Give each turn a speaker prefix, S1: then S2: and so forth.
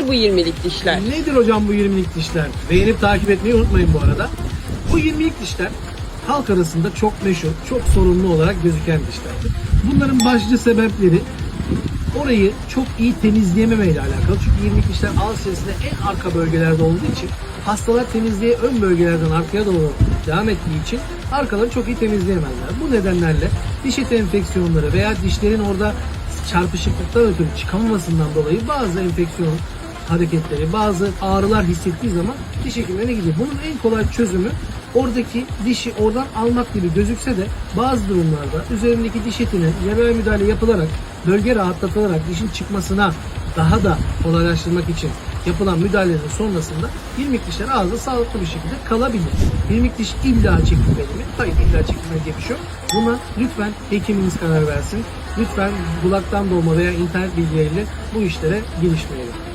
S1: Nedir bu 20'lik dişler?
S2: Nedir hocam bu 20'lik dişler? Beğenip takip etmeyi unutmayın bu arada. Bu 20'lik dişler halk arasında çok meşhur, çok sorunlu olarak gözüken dişlerdir. Bunların başlıca sebepleri orayı çok iyi temizleyememeyle alakalı. Çünkü 20'lik dişler ağız içerisinde en arka bölgelerde olduğu için hastalar temizliğe ön bölgelerden arkaya doğru devam ettiği için arkaları çok iyi temizleyemezler. Bu nedenlerle diş eti enfeksiyonları veya dişlerin orada çarpışıklıktan ötürü çıkamamasından dolayı bazı enfeksiyon hareketleri, bazı ağrılar hissettiği zaman diş hekimlerine gidiyor. Bunun en kolay çözümü oradaki dişi oradan almak gibi gözükse de bazı durumlarda üzerindeki diş etine cerrahi müdahale yapılarak, bölge rahatlatılarak dişin çıkmasına daha da kolaylaştırmak için yapılan müdahalelerin sonrasında irmik dişler ağızda sağlıklı bir şekilde kalabilir. İrmik diş illa çekilmeli mi? Hayır illa çekilmeli diye bir şey yok. Buna lütfen hekiminiz karar versin. Lütfen kulaktan dolma veya internet bilgileriyle bu işlere girişmeyelim.